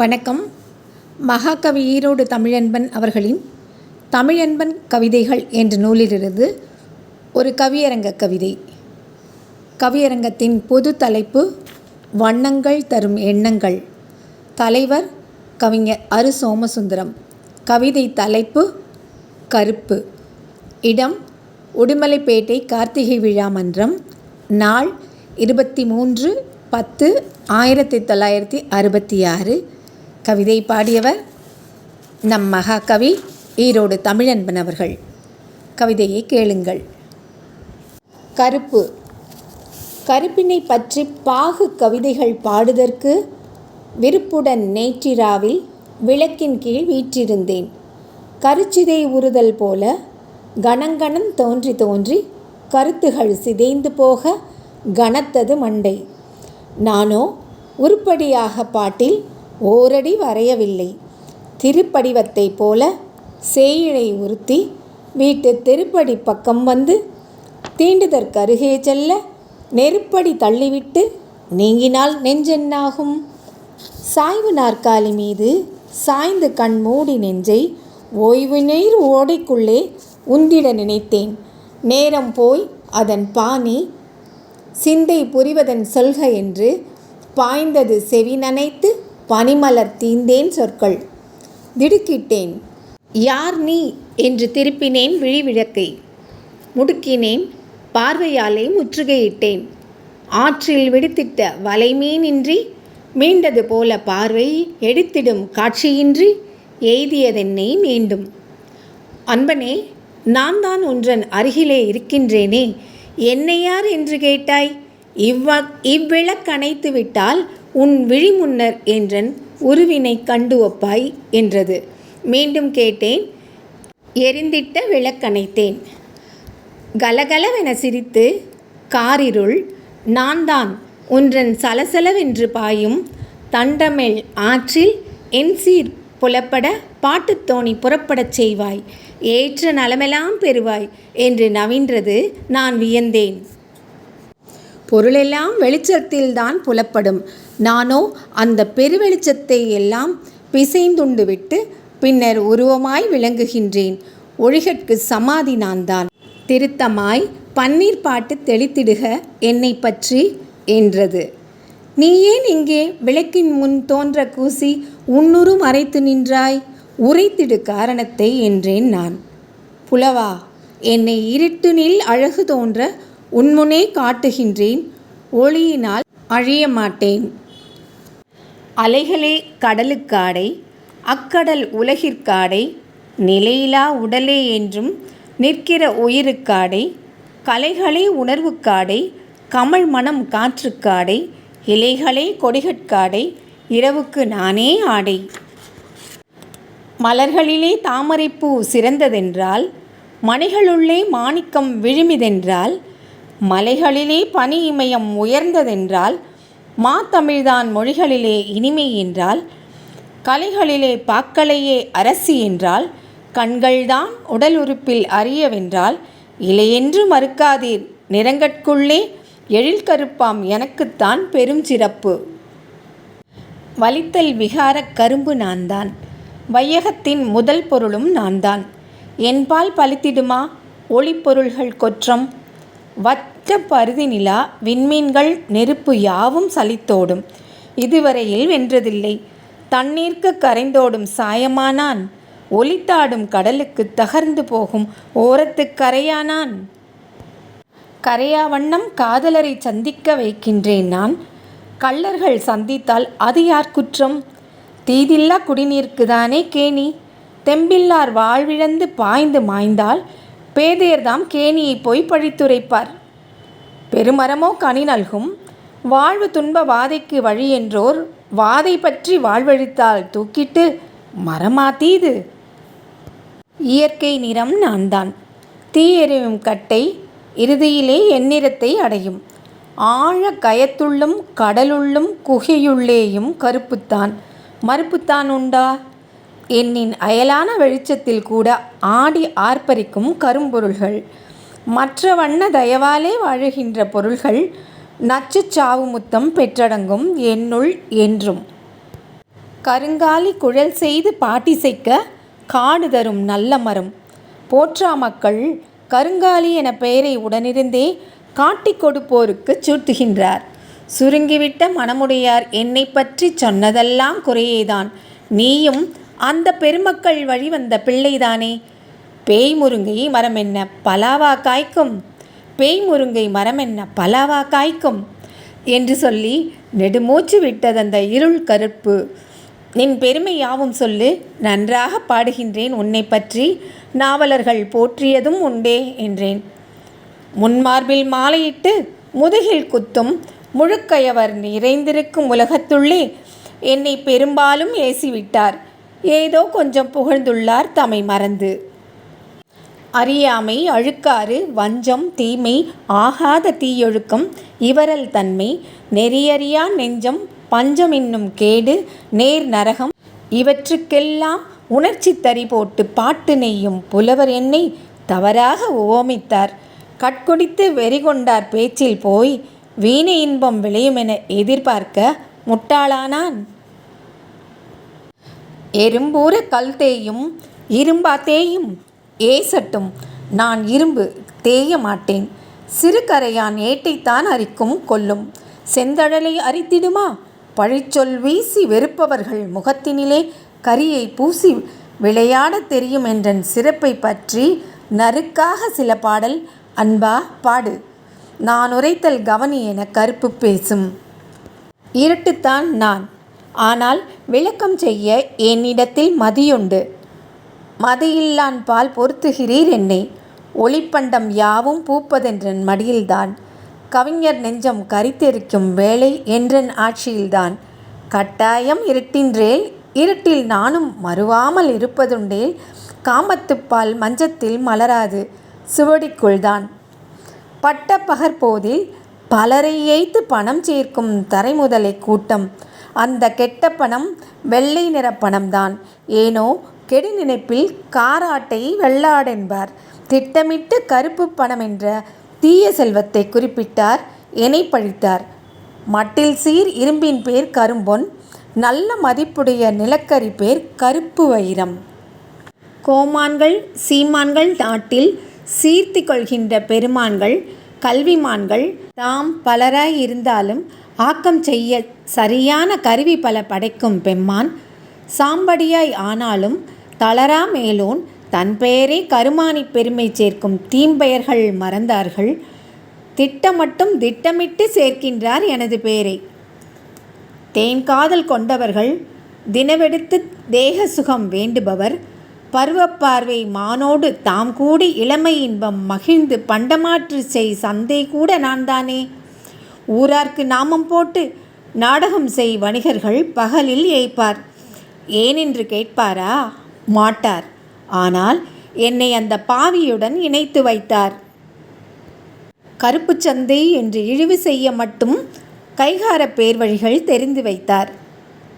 வணக்கம். மகாகவி ஈரோடு தமிழன்பன் அவர்களின் தமிழன்பன் கவிதைகள் என்ற நூலிலிருந்து ஒரு கவியரங்க கவிதை. கவியரங்கத்தின் பொது தலைப்பு வண்ணங்கள் தரும் எண்ணங்கள். தலைவர் கவிஞர் அரு சோமசுந்தரம். கவிதை தலைப்பு கருப்பு. இடம் உடுமலைப்பேட்டை கார்த்திகை விழா மன்றம். நாள் இருபத்தி மூன்று பத்து ஆயிரத்தி தொள்ளாயிரத்தி அறுபத்தி ஆறு. கவிதை பாடியவர் நம் மகாகவி ஈரோடு தமிழன்பன் அவர்கள். கவிதையை கேளுங்கள். கருப்பு. கருப்பினை பற்றி பாகு கவிதைகள் பாடுதற்கு விருப்புடன் நேற்றிராவில் விளக்கின் கீழ் வீற்றிருந்தேன். கருச்சிதை உறுதல் போல கணங்கணம் தோன்றி தோன்றி கருத்துகள் சிதைந்து போக கனத்தது மண்டை. நானோ உருப்படியாக பாட்டில் ஓரடி வரையவில்லை. திருப்படிவத்தைப் போல சேயிழை உறுத்தி வீட்டு திருப்படி பக்கம் வந்து தீண்டுதற்கருகே செல்ல நெருப்படி தள்ளிவிட்டு நீங்கினால் நெஞ்சென்னாகும்? சாய்வு நாற்காலி மீது சாய்ந்து கண் மூடி நெஞ்சை ஓய்வு நீர் ஓடைக்குள்ளே உந்திட நினைத்தேன். நேரம் போய் அதன் பாணி சிந்தை புரிவதன் சொல்க என்று பாய்ந்தது செவி நனைத்து பனிமலர் தீந்தேன் சொற்கள். திடுக்கிட்டேன். யார் நீ? என்று திருப்பினேன் விழிவிளக்கை. முடுக்கினேன். பார்வையாலே முற்றுகையிட்டேன். ஆற்றில் விடுத்திட்ட வலைமீனின்றி மீண்டது போல பார்வை எடுத்திடும் காட்சியின்றி எய்தியதென்னை மீண்டும். அன்பனே நான் தான் ஒன்றன் அருகிலே இருக்கின்றேனே. என்னை யார் என்று கேட்டாய்? இவ்வ இவ்விளக்கணைத்து விட்டால் உன் விழிமுன்னர் என்றன் உருவினை கண்டு ஒப்பாய் என்றது. மீண்டும் கேட்டேன் எரிந்திட்ட விளக்கணைத்தேன். கலகலவென சிரித்து காரிருள் நான் தான் ஒன்றன் சலசலவென்று பாயும் தண்டமெல் ஆற்றில் என் சீர் புலப்பட பாட்டுத்தோணி புறப்படச் செய்வாய். ஏற்ற நலமெல்லாம் பெறுவாய் என்று நவின்றது நான் வியந்தேன். பொருளெல்லாம் வெளிச்சத்தில்தான் புலப்படும். நானோ அந்த பெருவெளிச்சத்தை எல்லாம் பிசைந்துண்டு விட்டு பின்னர் உருவமாய் விளங்குகின்றேன். ஒழிகற்கு சமாதி நான்தான். திருத்தமாய் பன்னீர் பாட்டு தெளித்திடுக என்னை பற்றி என்றது. நீ ஏன் இங்கே விளக்கின் முன் தோன்ற கூசி உன்னுரு மறைத்து நின்றாய்? உரைத்திடு காரணத்தை என்றேன் நான். புலவா என்னை இருட்டுனில் அழகு தோன்ற உன்முனே காட்டுகின்றேன். ஒளியினால் அழிய மாட்டேன் அலைகளே கடலுக்காடை அக்கடல் உலகிற்காடை நிலையிலா உடலே என்றும் நிற்கிற உயிருக்காடை கலைகளே உணர்வுக்காடை கமல் மனம் காற்றுக்காடை இலைகளே கொடிகட்காடை இரவுக்கு நானே ஆடை. மலர்களிலே தாமரைப்பூ சிறந்ததென்றால் மணிகளுள்ளே மாணிக்கம் விழுமிதென்றால் மலைகளிலே பனி இமயம் உயர்ந்ததென்றால் மாத்தமிழ்தான் மொழிகளிலே இனிமை என்றால் கலைகளிலே பாக்களையே அரசி என்றால் கண்கள்தான் உடல் உறுப்பில் அறியவென்றால் இலையென்று மறுக்காதீர் நிறங்கட்குள்ளே எழில் கருப்பாம் எனக்குத்தான் பெரும் சிறப்பு. வலித்தல் விகாரக் கரும்பு நான்தான் வையகத்தின் முதல் பொருளும் நான்தான். என்பால் பலித்திடுமா ஒளிப்பொருள்கள் கொற்றம் வற்ற பருதி நிலா விண்மீன்கள் நெருப்பு யாவும் சலித்தோடும். இதுவரையில் வென்றதில்லை. தண்ணீர்க்கு கரைந்தோடும் சாயமானான். ஒலித்தாடும் கடலுக்கு தகர்ந்து போகும் ஓரத்துக் கரையானான். கரையா வண்ணம் காதலரை சந்திக்க வைக்கின்றேன் நான். கள்ளர்கள் சந்தித்தால் அது யார் குற்றம்? தீதில்லா குடிநீர்க்குதானே கேணி. தெம்பில்லார் வாழ்விழந்து பாய்ந்து மாய்ந்தால் பேதையர்தாம் கேணியை போய் பழித்துரைப்பார். பெருமரமோ கனி நல்கும் வாழ்வு துன்ப வாதைக்கு வழி என்றோர் வாதை பற்றி வாழ்வழித்தால் தூக்கிட்டு மரமாத்தீது. இயற்கை நிறம் நான்தான் தீயெறியும் கட்டை இறுதியிலே எந்நிறத்தை அடையும். ஆழ கயத்துள்ளும் கடலுள்ளும் குகையுள்ளேயும் கருப்புத்தான். மறுப்புத்தான் உண்டா? என்னின் அயலான வெளிச்சத்தில் கூட ஆடி ஆர்ப்பரிக்கும் கரும்பொருள்கள். மற்ற வண்ண தயவாலே வாழுகின்ற பொருள்கள் நச்சுச் சாவு முத்தம் பெற்றடங்கும் என்னுள் என்றும். கருங்காலி குழல் செய்து பாட்டிசைக்க காடு தரும் நல்ல மரம். போற்றா மக்கள் கருங்காலி என பெயரை உடனிருந்தே காட்டிக் கொடுப்போருக்கு சூட்டுகின்றார். சுருங்கிவிட்ட மனமுடையார் என்னை பற்றி சொன்னதெல்லாம் குறையேதான். நீயும் அந்த பெருமக்கள் வழி வந்த பிள்ளைதானே? பேய் முருங்கை மரம் என்ன பலாவா காய்க்கும்? பேய் முருங்கை மரம் என்ன பலாவா காய்க்கும்? என்று சொல்லி நெடுமூச்சு விட்டதந்த இருள் கருப்பு. நின் பெருமை யாவும் சொல்லு நன்றாக பாடுகின்றேன் உன்னை பற்றி நாவலர்கள் போற்றியதும் உண்டே என்றேன். முன்மார்பில் மாலையிட்டு முதுகில் குத்தும் முழுக்கையவர் நிறைந்திருக்கும் உலகத்துள்ளே என்னை பெரும்பாலும் ஏசிவிட்டார். ஏதோ கொஞ்சம் புகழ்ந்துள்ளார் தம்மை மறந்து. அறியாமை அழுக்காறு வஞ்சம் தீமை ஆகாத தீயொழுக்கம் இவரல் தன்மை நெறியறியா நெஞ்சம் பஞ்சம் என்னும் கேடு நேர் நரகம் இவற்றுக்கெல்லாம் உணர்ச்சி தறி போட்டு பாட்டு நெய்யும் புலவர் என்னை தவறாக உவமித்தார். கட்குடித்து வெறிகொண்டார் பேச்சில் போய் வீணை இன்பம் விளையுமென எதிர்பார்க்க முட்டாளானான். எறும்பூர கல் தேயும் இரும்பா தேயும் ஏசட்டும். நான் இரும்பு தேய மாட்டேன். சிறுகரையான் ஏட்டைத்தான் அரிக்கும் கொல்லும். செந்தழலை அரித்திடுமா? பழிச்சொல் வீசி வெறுப்பவர்கள் முகத்தினிலே கரியை பூசி விளையாடத் தெரியும் என்றன் சிறப்பை பற்றி நறுக்காக சில பாடல் அன்பா பாடு. நான் உரைத்தல் கவனி என கருப்பு பேசும். இருட்டுத்தான் நான். ஆனால் விளக்கம் செய்ய என்னிடத்தில் மதியுண்டு. மதியில்லான் பால் பொருத்துகிறீர் என்னை. ஒளிப்பண்டம் யாவும் பூப்பதென்றன் மடியில்தான். கவிஞர் நெஞ்சம் கரித்தெரிக்கும் வேலை என்றன் ஆட்சியில்தான். கட்டாயம் இருட்டின்றேல் இருட்டில் நானும் மறுவாமல் இருப்பதுண்டேல் காமத்துப்பால் மஞ்சத்தில் மலராது சுவடிக்குள்தான். பட்ட பகற்போதில் பலரை ஏய்த்து பணம் சேர்க்கும் தரைமுதலை கூட்டம் அந்த கெட்ட பணம் வெள்ளை நிற பணம்தான். ஏனோ கெடு நினைப்பில் காராட்டை வெள்ளாடென்பார். திட்டமிட்டு கருப்பு பணம் என்ற தீய செல்வத்தை குறிப்பிட்டார் எனை பழித்தார். மட்டில் சீர் இரும்பின் பேர் கரும்பொன் நல்ல மதிப்புடைய நிலக்கரி பேர் கருப்பு வைரம். கோமான்கள் சீமான்கள் நாட்டில் சீர்த்தி கொள்கின்ற பெருமான்கள் கல்விமான்கள் தாம் பலராய் இருந்தாலும் ஆக்கம் செய்ய சரியான கருவி பல படைக்கும் பெம்மான். சாம்படியாய் ஆனாலும் தளரா மேலோன் தன் பெயரே கருமானி பெருமை சேர்க்கும் தீம்பெயர்கள் மறந்தார்கள். திட்டமட்டும் திட்டமிட்டு சேர்க்கின்றார் எனது பெயரை. தேன் காதல் கொண்டவர்கள் தினவெடுத்து தேக சுகம் வேண்டுபவர். பருவப்பார்வை மானோடு தாம் கூடி இளமை இன்பம் மகிழ்ந்து பண்டமாற்று செய் சந்தை கூட நான் தானே ஊரார்க்கு நாமம் போட்டு நாடகம் செய் வணிகர்கள் பகலில் ஏய்ப்பார். ஏனென்று கேட்பாரா? மாட்டார். ஆனால் என்னை அந்த பாவியுடன் இணைத்து வைத்தார். கருப்புச் சந்தை என்று இழிவு செய்ய மட்டும் கைகார பேர்வழிகள் தெரிந்து வைத்தார்.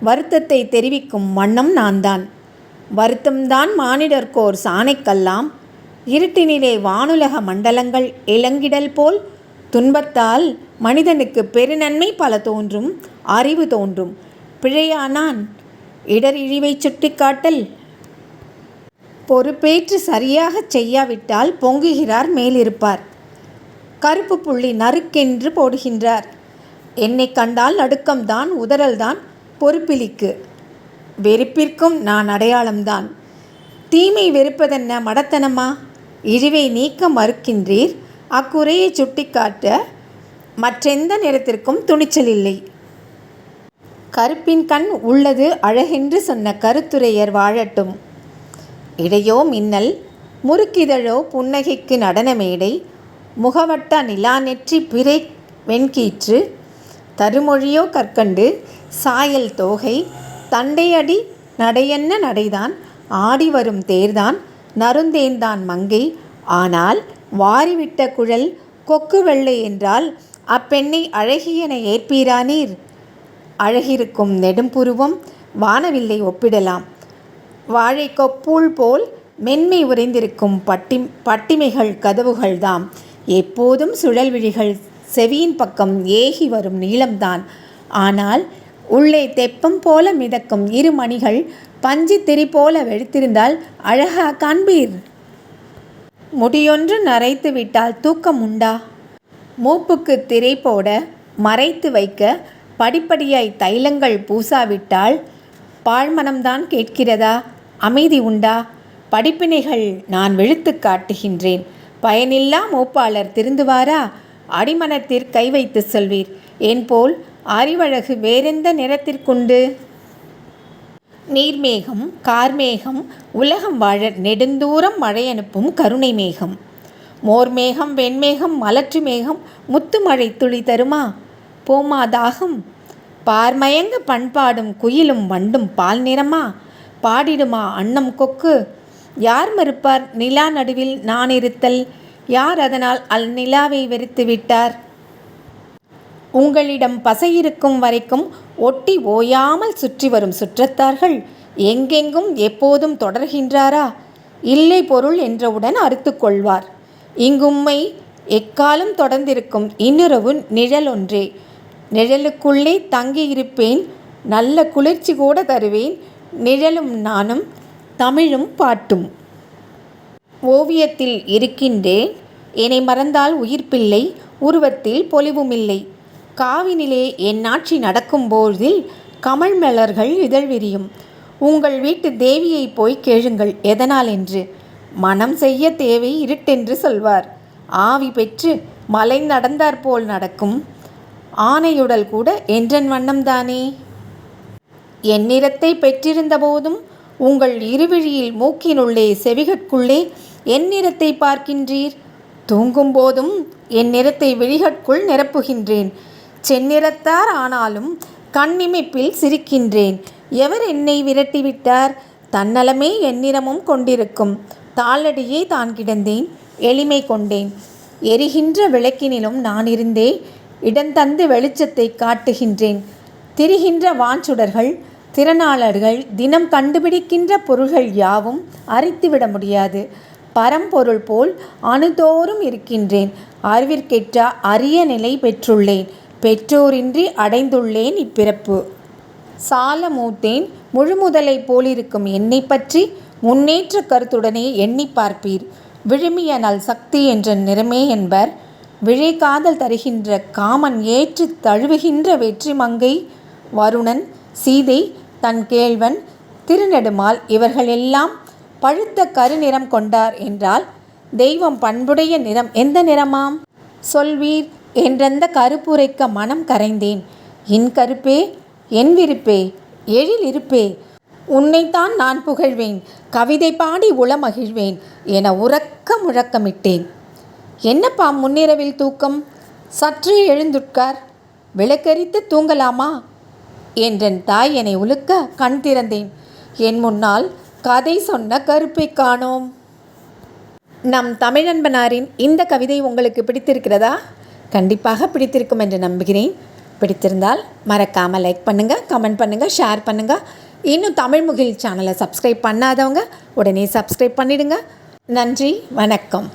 வருத்தத்தை தெரிவிக்கும் வண்ணம் நான்தான். வருத்தம்தான் மானிடர்க்கோர் சாணைக்கல்லாம். இருட்டினிலே வானுலக மண்டலங்கள் இளங்கிடல் போல் துன்பத்தால் மனிதனுக்கு பெருநன்மை பல தோன்றும் அறிவு தோன்றும். பிழையானான் இடர் இழிவை சுட்டிக்காட்டல். பொறுப்பேற்று சரியாகச் செய்யாவிட்டால் பொங்குகிறார் மேலிருப்பார். கருப்பு புள்ளி நறுக்கென்று போடுகின்றார். என்னை கண்டால் நடுக்கம்தான் உதறல்தான் பொறுப்பிலிக்கு. வெறுப்பிற்கும் நான் அடையாளம்தான். தீமை வெறுப்பதென்ன மடத்தனமா? இழிவை நீக்க மறுக்கின்றீர். அக்குறையை சுட்டிக்காட்ட மற்றெந்த நிறத்திற்கும் துணிச்சல் இல்லை. கருப்பின் கண் உள்ளது அழகென்று சொன்ன கருத்துரையர் வாழட்டும். இடையோ மின்னல் முறுக்கிதழோ புன்னகைக்கு நடனமேடை முகவட்ட நிலா நெற்றி பிறை வெண்கீற்று தருமொழியோ கற்கண்டு சாயல் தோகை தண்டையடி நடையென்ன நடைதான்? ஆடி வரும் தேர்தான் நறுந்தேன்தான் மங்கை. ஆனால் வாரிவிட்ட குழல் கொக்கு வெள்ளை என்றால் அப்பெண்ணை அழகியென ஏற்பீரானீர் அழகிருக்கும் நெடும்புருவம் வானவில்லை ஒப்பிடலாம். வாழை கொப்பூள் போல் மென்மை உறைந்திருக்கும் பட்டி பட்டிமைகள் கதவுகள்தாம். எப்போதும் சுழல் விழிகள் செவியின் பக்கம் ஏகி வரும் நீளம்தான். ஆனால் உள்ளே தெப்பம் போல மிதக்கும் இரு மணிகள் பஞ்சு திரி போல வெடித்திருந்தால் அழகா காண்பீர். முடியொன்று நரைத்து விட்டால் தூக்கம் உண்டா? மூப்புக்கு திரை போட மறைத்து வைக்க படிப்படியாய் தைலங்கள் பூசாவிட்டால் பாழ்மனம்தான் கேட்கிறதா? அமைதி உண்டா? படிப்பினைகள் நான் விழுத்து காட்டுகின்றேன். பயனில்லா மூப்பாளர் திருந்துவாரா? அடிமனத்திற் கை வைத்து சொல்வீர். என் போல் அறிவழகு வேறெந்த நிறத்திற்குண்டு? நீர்மேகம் கார்மேகம் உலகம் வாழ நெடுந்தூரம் மழை அனுப்பும் கருணை மேகம் மோர்மேகம் வெண்மேகம் மலற்று மேகம் முத்து மழை துளி தருமா? போமா தாகம். பார்மயங்க பண்பாடும் குயிலும் வண்டும் பால் நிறமா? பாடிடுமா அன்னம் கொக்கு? யார் மறுப்பார் நிலா நடுவில் நான் இருத்தல் யார் அதனால் அல் நிலாவை வெறுத்து விட்டார்? உங்களிடம் பசை இருக்கும் வரைக்கும் ஒட்டி ஓயாமல் சுற்றி வரும் சுற்றத்தார்கள் எங்கெங்கும் எப்போதும் தொடர்கின்றாரா? இல்லை பொருள் என்றவுடன் அறுத்து கொள்வார். இங்கும்மை எக்காலம் தொடர்ந்திருக்கும்? இன்னுறவு நிழல் ஒன்றே. நிழலுக்குள்ளே தங்கியிருப்பேன். நல்ல குளிர்ச்சி கூட தருவேன். நிழலும் நானும் தமிழும் பாட்டும். ஓவியத்தில் இருக்கின்றேன். என்னை மறந்தால் உயிர்ப்பில்லை. உருவத்தில் பொலிவுமில்லை. காவினிலே என் ஆட்சி நடக்கும்போதில் கமல் மலர்கள் இதழ் விரியும். உங்கள் வீட்டு தேவியை போய் கேளுங்கள் எதனால் என்று. மனம் செய்ய தேவை இருட்டென்று சொல்வார். ஆவி பெற்று மலை நடந்தாற்போல் நடக்கும். ஆனையுடல் கூட என்றன் வண்ணம்தானே. எந்நிறத்தை பெற்றிருந்த போதும் உங்கள் இருவிழியில் மூக்கினுள்ளே செவிகட்குள்ளே என் நிறத்தை பார்க்கின்றீர். தூங்கும் போதும் என் நிறத்தை விழிகட்குள் நிரப்புகின்றேன். செந்நிறத்தார் ஆனாலும் கண்ணிமைப்பில் சிரிக்கின்றேன். எவர் என்னை விரட்டிவிட்டார்? தன்னலமே எந்நிறமும் கொண்டிருக்கும். தாளடியே தான் கிடந்தேன். எளிமை கொண்டேன். எரிகின்ற விளக்கினிலும் நான் இருந்தே இடந்தந்து வெளிச்சத்தை காட்டுகின்றேன். திரிகின்ற வாஞ்சுடர்கள் திறனாளர்கள் தினம் கண்டுபிடிக்கின்ற பொருள்கள் யாவும் அரித்துவிட முடியாது. பரம்பொருள் போல் அணுதோறும் இருக்கின்றேன். அறிவிற்கேற்ற அரிய நிலை பெற்றுள்ளேன். பெற்றோரின்றி அடைந்துள்ளேன் இப்பிறப்பு. சால மூத்தேன் முழுமுதலை போலிருக்கும் என்னை பற்றி முன்னேற்ற கருத்துடனே எண்ணி பார்ப்பீர். விழுமிய நல் சக்தி என்ற நிறமே என்பர் விழை காதல் தருகின்ற காமன் ஏற்று தழுவுகின்ற வெற்றி மங்கை வருணன் சீதை தன் கேள்வன் திருநெடுமால் இவர்கள் எல்லாம் பழுத்த கருநிறம் கொண்டார் என்றால் தெய்வம் பண்புடைய நிறம் எந்த நிறமாம்? சொல்வீர் என்றந்த கருப்புரைக்க மனம் கரைந்தேன்? என் கருப்பே என் விருப்பே எழில் இருப்பே உன்னைத்தான் நான் புகழ்வேன் கவிதை பாடி உளமகிழ்வேன் என உறக்க முழக்கமிட்டேன். என்னப்பா முன்னிரவில் தூக்கம்? சற்றே எழுந்துட்கார் விளக்கரித்து தூங்கலாமா? என்றன் தாய் என்னை உலுக்க கண் திறந்தேன். என் முன்னால் கதை சொன்ன கருப்பை காணோம். நம் தமிழன்பனாரின் இந்த கவிதை உங்களுக்கு பிடித்திருக்கிறதா? கண்டிப்பாக பிடித்திருக்கும் என்று நம்புகிறேன். பிடித்திருந்தால் மறக்காமல் லைக் பண்ணுங்கள் கமெண்ட் பண்ணுங்கள் ஷேர் பண்ணுங்கள் இன்னும் தமிழ் முகில் சேனலை சப்ஸ்கிரைப் பண்ணாதவங்க உடனே சப்ஸ்கிரைப் பண்ணிடுங்க. நன்றி வணக்கம்.